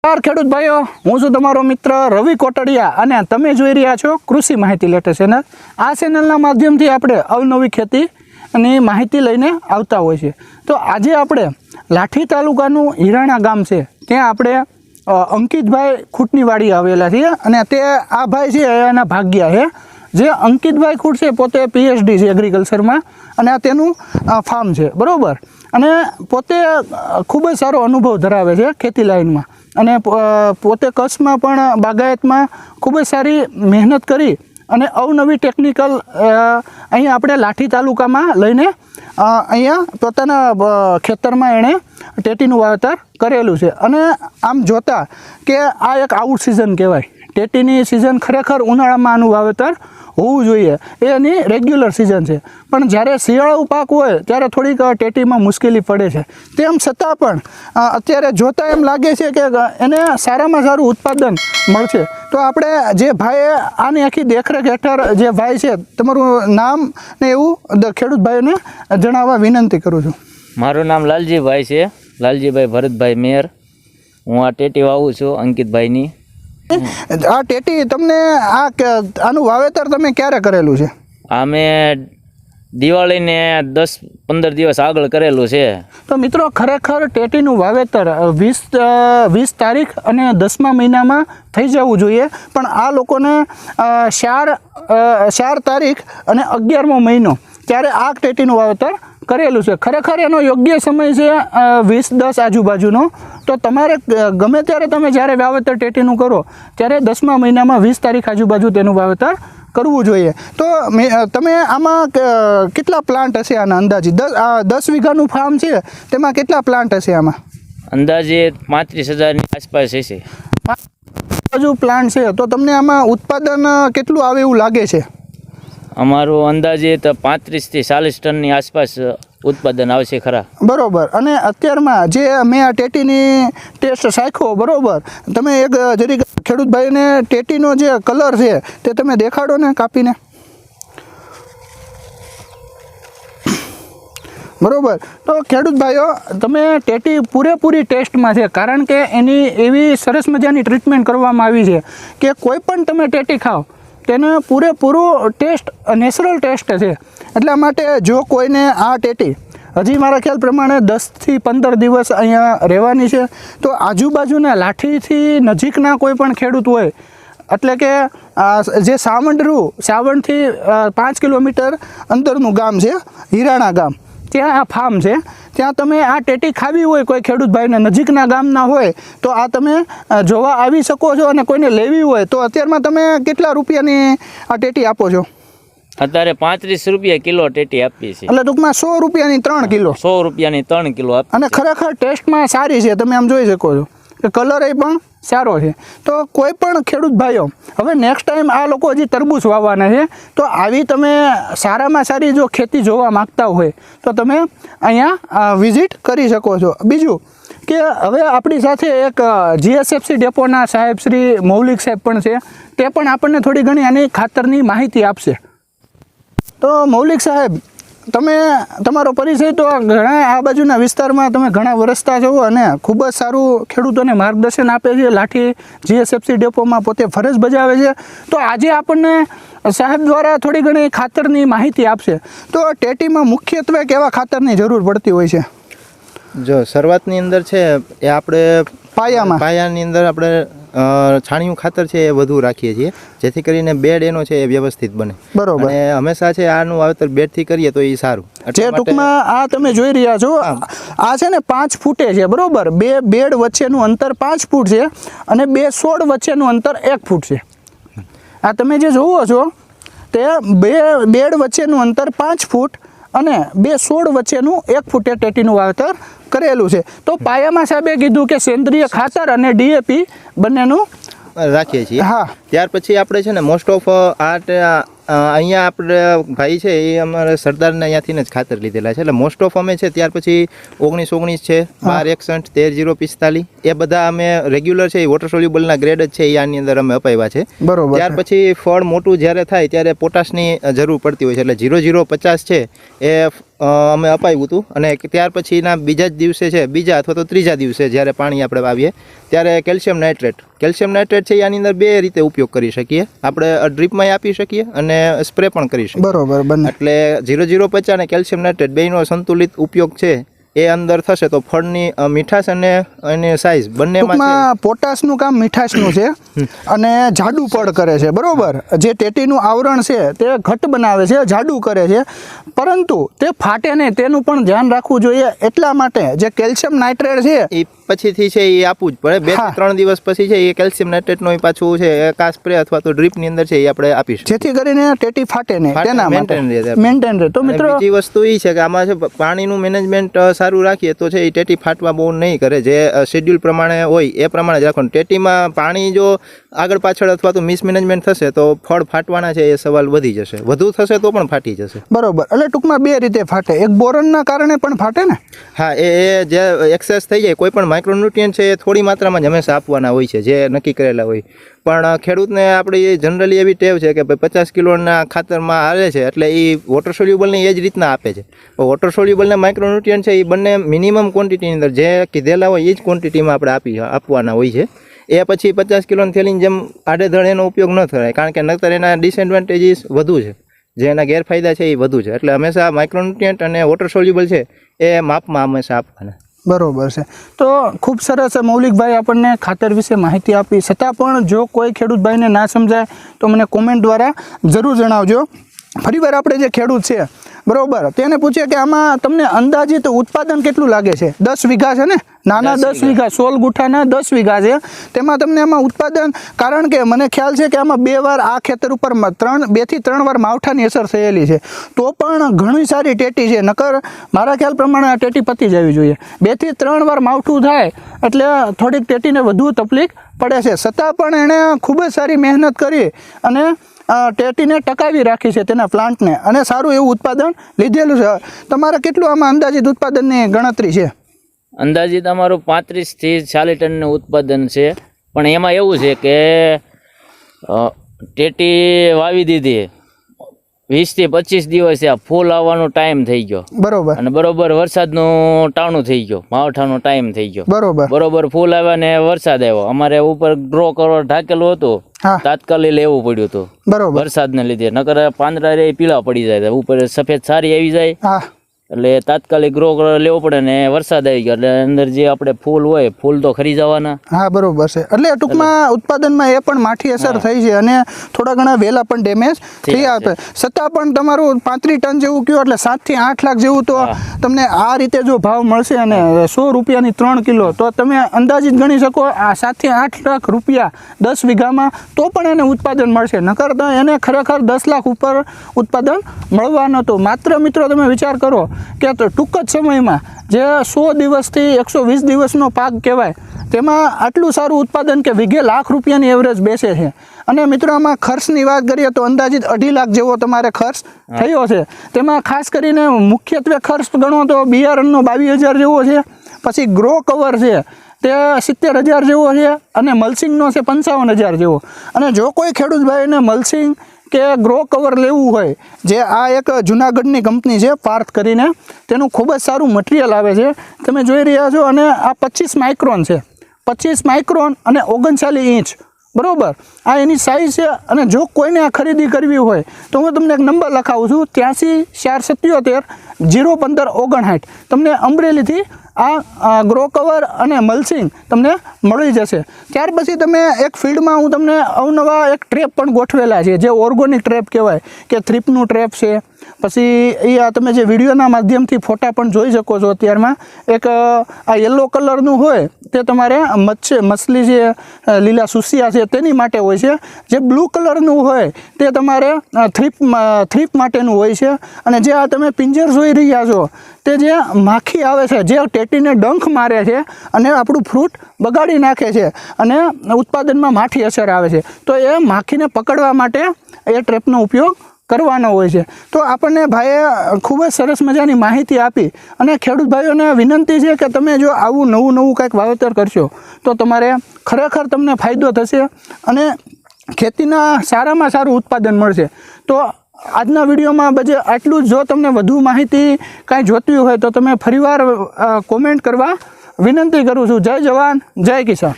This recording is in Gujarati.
નમસ્કાર, ખેડૂત ભાઈઓ. હું છું તમારો મિત્ર રવિ કોટડિયા અને તમે જોઈ રહ્યા છો કૃષિ માહિતી લેટેસ્ટ ચેનલ. આ ચેનલના માધ્યમથી આપણે અવનવી ખેતીની માહિતી લઈને આવતા હોય છે તો આજે આપણે લાઠી તાલુકાનું હિરાણા ગામ છે, ત્યાં આપણે અંકિતભાઈ ખૂટની વાડી આવેલા છીએ અને તે આ ભાઈ છે, એના ભાગ્યા છે. જે અંકિતભાઈ ખૂટ છે, પોતે પીએચડી છે એગ્રીકલ્ચરમાં અને આ તેનું ફાર્મ છે. બરાબર? અને પોતે ખૂબ જ સારો અનુભવ ધરાવે છે ખેતી લાઈનમાં. અને પોતે કચ્છમાં પણ બાગાયતમાં ખૂબ જ સારી મહેનત કરી અને અવનવી ટેકનિકલ અહીંયા આપણે લાઠી તાલુકામાં લઈને અહીંયા પોતાના ખેતરમાં એણે ટેટીનું વાવેતર કરેલું છે. અને આમ જોતા કે આ એક આઉટ સિઝન કહેવાય. ટેટીની સિઝન ખરેખર ઉનાળામાં આનું વાવેતર હોવું જોઈએ. એ એની રેગ્યુલર સિઝન છે. પણ જ્યારે શિયાળુ પાક હોય, ત્યારે થોડીક ટેટીમાં મુશ્કેલી પડે છે. તેમ છતાં પણ અત્યારે જોતા એમ લાગે છે કે એને સારામાં સારું ઉત્પાદન મળશે. તો આપણે જે ભાઈએ આની આખી દેખરેખ હેઠળ જે ભાઈ છે, તમારું નામ ને એવું ખેડૂત ભાઈઓને જણાવવા વિનંતી કરું છું. મારું નામ લાલજીભાઈ છે. લાલજીભાઈ ભરતભાઈ મેયર. હું આ ટેટી વાવું છું અંકિતભાઈની. આ ટેટી તમને આ આનું વાવેતર તમે ક્યારે કરેલું છે? આ મેં દિવાળીને દસ પંદર દિવસ આગળ કરેલું છે. તો મિત્રો ખરેખર ટેટીનું વાવેતર વીસ વીસ તારીખ અને દસમા મહિનામાં થઈ જવું જોઈએ. પણ આ લોકોને ચાર ચાર તારીખ અને અગિયારમો મહિનો ત્યારે આ ટેટીનું વાવેતર કરેલું છે. ખરેખર એનો યોગ્ય સમય છે વીસ દસ આજુબાજુનો. તો તમારે ગમે ત્યારે તમે જ્યારે વાવેતર ટેટીનું કરો ત્યારે દસમા મહિનામાં વીસ તારીખ આજુબાજુ તેનું વાવેતર કરવું જોઈએ. તો મે- તમે આમાં કેટલા પ્લાન્ટ હશે આના અંદાજે? દસ આ દસ વીઘાનું ફાર્મ છે તેમાં કેટલા પ્લાન્ટ હશે આમાં? અંદાજે પાંત્રીસ હજારની આસપાસ હશે. બાજુ પ્લાન્ટ છે તો તમને આમાં ઉત્પાદન કેટલું આવે એવું લાગે છે? અમારું અંદાજે તો પાંત્રીસથી ચાલીસ ટનની આસપાસ ઉત્પાદન આવશે ખરા. બરોબર. અને અત્યારમાં જે મેં આ ટેટીની ટેસ્ટ શાખ્યો બરોબર? તમે એક જરી જરીક ખેડૂત ભાઈને ટેટીનો જે કલર છે, તે તમે દેખાડો ને કાપીને. બરોબર. તો ખેડૂત ભાઈઓ, તમે ટેટી પૂરેપૂરી ટેસ્ટમાં છે, કારણ કે એની એવી સરસ મજાની ટ્રીટમેન્ટ કરવામાં આવી છે કે કોઈ પણ તમે ટેટી ખાઓ, તેને પૂરેપૂરો ટેસ્ટ, નેચરલ ટેસ્ટ છે. એટલા માટે જો કોઈને આ ટેટી, હજી મારા ખ્યાલ પ્રમાણે દસથી પંદર દિવસ અહીંયા રહેવાની છે, તો આજુબાજુના લાઠીથી નજીકના કોઈ પણ ખેડૂત હોય, એટલે કે જે સાવંડરું, સાવણથી પાંચ કિલોમીટર અંતરનું ગામ છે, હિરાણા ગામ, ત્યાં આ ફાર્મ છે, ત્યાં તમે આ ટેટી ખાવી હોય, કોઈ ખેડૂત ભાઈને નજીકના ગામના હોય, તો આ તમે જોવા આવી શકો છો અને કોઈને લેવી હોય, તો અત્યારમાં તમે કેટલા રૂપિયાની આ ટેટી આપો છો? અત્યારે પાંત્રીસ રૂપિયા કિલો ટેટી આપીએ છીએ એટલે ટૂંકમાં સો રૂપિયાની ત્રણ કિલો. સો રૂપિયાની ત્રણ કિલો આપીએ અને ખરેખર ટેસ્ટમાં સારી છે તમે આમ જોઈ શકો છો. કે કલર એ પણ સારો છે. તો કોઈ પણ ખેડૂત ભાઈઓ હવે નેક્સ્ટ ટાઈમ આ લોકો હજી તરબૂચ વાવવાના છે તો આવી તમે સારામાં સારી જો ખેતી જોવા માગતા હોય તો તમે અહીંયા વિઝિટ કરી શકો છો. બીજું કે હવે આપણી સાથે એક જીએસએફસી ડેપોના સાહેબ શ્રી મૌલિક સાહેબ પણ છે તે પણ આપણને થોડી ઘણી આની ખાતરની માહિતી આપશે. તો મૌલિક સાહેબ તમે તમારો પરિચય તો ઘણા આ બાજુના વિસ્તારમાં તમે ઘણા વરસતા છો અને ખૂબ જ સારું ખેડૂતોને માર્ગદર્શન આપે છે. લાઠી જીએસએફસી ડેપોમાં પોતે ફરજ બજાવે છે. તો આજે આપણને સાહેબ દ્વારા થોડી ઘણી ખાતરની માહિતી આપશે. તો ટેટીમાં મુખ્યત્વે કેવા ખાતરની જરૂર પડતી હોય છે? જો શરૂઆતની અંદર છે એ આપણે પાયામાં. પાયાની અંદર આપણે છાણિયું ખાતર છે એ વધુ રાખીએ છીએ. જેથી કરીને બેડ એનો છે એ વ્યવસ્થિત બને. બરોબર. અને હંમેશા છે આનું વાવેતર બેડથી કરીએ તો એ સારું. જે ટૂંકમાં આ તમે જોઈ રહ્યા છો આ છે ને પાંચ ફૂટે છે બરોબર? બે બેડ વચ્ચેનું અંતર પાંચ ફૂટ છે અને બે સોળ વચ્ચેનું અંતર એક ફૂટ છે. આ તમે જે જુઓ છો તે બે બેડ વચ્ચેનું અંતર પાંચ ફૂટ અને બે સોળ વચ્ચેનું એક ફૂટે ટેટીનું વાવેતર કરેલું છે. તો પાયામાં સાહેબે કીધું કે સેન્દ્રિય ખાતર અને ડીએપી બંનેનું રાખીએ છીએ. હા. ત્યાર પછી આપણે છે ને મોસ્ટ ઓફ આ અહીંયા આપણે ભાઈ છે એ અમારે સરદારના અહીંયાથી જ ખાતર લીધેલા છે. એટલે મોસ્ટ ઓફ અમે છે ત્યાર પછી ઓગણીસ ઓગણીસ છે બાર એકસઠ તેર જીરો પિસ્તાલીસ. એ બધા અમે રેગ્યુલર છે એ વોટર સોલ્યુબલના ગ્રેડ જ છે એ આની અંદર અમે અપાવ્યા છે. બરોબર ત્યાર પછી ફળ મોટું જ્યારે થાય ત્યારે પોટાશની જરૂર પડતી હોય છે. એટલે જીરો જીરો પચાસ છે એ અમે અપાવ્યું હતું. અને ત્યાર પછીના બીજા જ દિવસે છે બીજા અથવા તો ત્રીજા દિવસે જ્યારે પાણી આપણે વાવીએ ત્યારે કેલ્શિયમ નાઇટ્રેટ. કેલ્શિયમ નાઇટ્રેટ છે એ આની અંદર બે રીતે ઉપયોગ કરી શકીએ. આપણે ડ્રીપમાં આપી શકીએ અને સ્પ્રે પણ કરી શકીએ. બરોબર બંને. એટલે જીરો જીરો પચાસ અને કેલ્શિયમ નાઇટ્રેટ બેનો સંતુલિત ઉપયોગ છે. એ અંદર થશે તો ફળની મીઠાશ અને એની સાઇઝ બંનેમાં પોટાશનું કામ મીઠાશનું છે અને જાડુ પડ કરે છે બરોબર? જે ટેટીનું આવરણ છે તે ઘટ બનાવે છે જાડુ કરે છે. પરંતુ તે ફાટે નહીં તેનું પણ ધ્યાન રાખવું જોઈએ એટલા માટે જે કેલ્શિયમ નાઇટ્રેટ છે એ પછીથી છે એ આપવું જ પડે. બે ત્રણ દિવસ પછી છે એ કેલ્શિયમ નાઇટ્રેટનો એ પાછું છે એ કા સ્પ્રે અથવા તો ડ્રીપની અંદર છે એ આપણે આપીશું. જેથી કરીને ટેટી ફાટે નહીં તેના મેન્ટેન રહે. મેન્ટેન રહે. તો મિત્રો બીજી વસ્તુ એ છે કે આમાં છે પાણીનું મેનેજમેન્ટ સારું રાખીએ તો છે એ ટેટી ફાટવા બહુ નહીં કરે. જે શેડ્યુલ પ્રમાણે હોય એ પ્રમાણે જ રાખવાનું. ટેટીમાં પાણી જો આગળ પાછળ અથવા તો મિસમેનેજમેન્ટ થશે તો ફળ ફાટવાના છે એ સવાલ વધી જશે. વધુ થશે તો પણ ફાટી જશે. બરોબર. એટલે ટૂંકમાં બે રીતે ફાટે. એક બોરનના કારણે પણ ફાટે ને? હા એ જે એક્સેસ થઈ જાય કોઈ પણ માઇક્રોન્યુટ્રિયન્ટ છે એ થોડી માત્રામાં જ હંમેશા આપવાના હોય છે જે નક્કી કરેલા હોય. પણ ખેડૂતને આપણી જનરલી એવી ટેવ છે કે ભાઈ પચાસ કિલોના ખાતરમાં આવે છે એટલે એ વોટર સોલ્યુબલને એ જ રીતના આપે છે. વોટર સોલ્યુબલને માઇક્રોન્યુટ્રિયન્ટ છે એ બંને મિનિમમ ક્વોન્ટિટીની અંદર જે કીધેલા હોય એ જ ક્વોન્ટિટીમાં આપણે આપી આપવાના હોય છે. એ પછી પચાસ કિલોની થેલીની જેમ આડેધડ એનો ઉપયોગ ન થાય, કારણ કે નતર એના ડિસએડવાન્ટેજીસ વધુ છે. જે એના ગેરફાયદા છે એ વધુ છે. એટલે હંમેશા માઇક્રોન્યુટ્રિયન્ટ અને વોટર સોલ્યુબલ છે એ માપમાં હંમેશા આપવાના. બરોબર છે. તો ખૂબ સરસ મૌલિકભાઈ આપણને ખાતર વિશે માહિતી આપી. છતાં પણ જો કોઈ ખેડૂત ભાઈને ના સમજાય તો મને કોમેન્ટ દ્વારા જરૂર જણાવજો. ફરીવાર આપણે જે ખેડૂત છે બરોબર. તેને પૂછે કે આમાં તમને અંદાજિત ઉત્પાદન કેટલું લાગે છે? દસ વીઘા છે ને? નાના દસ વીઘા. સોળ ગુઠાના દસ વીઘા છે. તેમાં તમને એમાં ઉત્પાદન કારણ કે મને ખ્યાલ છે કે આમાં બે વાર આ ખેતર ઉપર ત્રણ બેથી ત્રણ વાર માવઠાની અસર થયેલી છે. તો પણ ઘણી સારી ટેટી છે. નકર મારા ખ્યાલ પ્રમાણે આ ટેટી પતી જવી જોઈએ. બેથી ત્રણ વાર માવઠું થાય એટલે થોડીક ટેટીને વધુ તકલીફ પડે છે. છતાં પણ એણે ખૂબ જ સારી મહેનત કરી અને ટેટીને ટકાવી રાખી છે તેના પ્લાન્ટને. અને સારું એવું ઉત્પાદન લીધેલું છે. તમારે કેટલું આમાં અંદાજિત ઉત્પાદનની ગણતરી છે? અંદાજિત અમારું પાંત્રીસથી ચાલીસ ટનનું ઉત્પાદન છે. પણ એમાં એવું છે કે ટેટી વાવી દીધી. વીસથી પચીસ દિવસે આ ફૂલ આવવાનો ટાઈમ થઈ ગયો. બરોબર. અને બરોબર વરસાદનું ટાણું થઈ ગયો. માવઠાનો ટાઈમ થઈ ગયો. બરોબર. બરોબર ફૂલ આવ્યા ને વરસાદ આવ્યો. અમારે ઉપર ડ્રો કરવા ઢાકેલું હતું. તાત્કાલિક લેવું પડ્યું હતું. બરોબર. વરસાદને લીધે. નકર પાંદડા રે પીળા પડી જાય. ઉપર સફેદ સારી આવી જાય. એટલે તાત્કાલિક ગ્રો લેવો પડે ને વરસાદ આવી ગયો. એટલે અંદર જે આપણે ફૂલ હોય ફૂલ તો ખરી જવાના. હા બરોબર છે. એટલે ટૂંકમાં ઉત્પાદનમાં એ પણ માઠી અસર થઈ છે અને થોડા ઘણા વેલા પણ ડેમેજ થઈ આપે. છતાં પણ તમારું પાંત્રીસ ટન જેવું કયો એટલે સાતથી આઠ લાખ જેવું તો તમને આ રીતે જો ભાવ મળશે અને સો રૂપિયાની ત્રણ કિલો તો તમે અંદાજિત ગણી શકો આ સાતથી આઠ લાખ રૂપિયા દસ વીઘામાં તો પણ એને ઉત્પાદન મળશે. નકર તો એને ખરેખર દસ લાખ ઉપર ઉત્પાદન મળવાનું હતું માત્ર મિત્રો તમે વિચાર કરો કે ટૂંક જ સમયમાં જે સો દિવસથી એકસો વીસ દિવસનો પાક કહેવાય તેમાં આટલું સારું ઉત્પાદન કે વીઘે લાખ રૂપિયાની એવરેજ બેસે છે. અને મિત્રો આમાં ખર્ચની વાત કરીએ તો અંદાજિત અઢી લાખ જેવો તમારે ખર્ચ થયો છે. તેમાં ખાસ કરીને મુખ્યત્વે ખર્ચ ગણો તો બિયારણનો બાવીસ હજાર જેવો છે પછી ગ્રો કવર છે તે સિત્તેર હજાર જેવો છે અને મલસિંગનો છે પંચાવન હજાર જેવો. અને જો કોઈ ખેડૂત ભાઈને મલ્સિંગ કે ગ્રો કવર લેવું હોય, જે આ એક જુનાગઢની કંપની છે, પાર્થ કરીને, તેનું ખૂબ જ સારું મટીરિયલ આવે છે. તમે જોઈ રહ્યા છો અને આ પચીસ માઇક્રોન છે. પચીસ માઇક્રોન અને ઓગણચાલીસ ઇંચ. બરાબર? આ એની સાઇઝ છે અને જો કોઈને આ ખરીદી કરવી હોય, તો હું તમને એક નંબર લખાવું છું. ત્યાંસી ચાર સત્યોતેર જીરો પંદર ઓગણસાઠ. તમને અમરેલીથી આ ગ્રો કવર અને મલ્સિંગ તમને મળી જશે. ત્યાર પછી તમે એક ફિલ્ડમાં હું તમને અવનવા એક ટ્રેપ પણ ગોઠવેલા છે, જે ઓર્ગોનિક ટ્રેપ કહેવાય, કે થ્રીપનું ટ્રેપ છે. પછી એ આ તમે જે વિડીયોના માધ્યમથી ફોટા પણ જોઈ શકો છો અત્યારમાં. એક આ યલો કલરનું હોય, તે તમારે મચ્છે, મછલી જે લીલા સુસિયા છે તેની માટે હોય છે. જે બ્લુ કલરનું હોય, તે તમારે થ્રીપ થ્રીપ માટેનું હોય છે. અને જે આ તમે પિંજર જોઈ રહ્યા છો, તે જે માખી આવે છે, જે ટેટીને ડંખ મારે છે અને આપણું ફ્રૂટ બગાડી નાખે છે અને ઉત્પાદનમાં માઠી અસર આવે છે. તો એ માખીને પકડવા માટે એ ટ્રેપનો ઉપયોગ કરવાનો હોય છે. તો આપણને ભાઈએ ખૂબ જ સરસ મજાની માહિતી આપી અને ખેડૂત ભાઈઓને વિનંતી છે કે તમે જો આવું નવું નવું કંઈક વાવેતર કરશો, તો તમારે ખરેખર તમને ફાયદો થશે અને ખેતીના સારામાં સારું ઉત્પાદન મળશે. તો આજના વિડીયોમાં બજે આટલું જ. જો તમને વધુ માહિતી કાંઈ જોતી હોય તો તમે ફરીવાર કોમેન્ટ કરવા વિનંતી કરું છું. જય જવાન, જય કિસાન.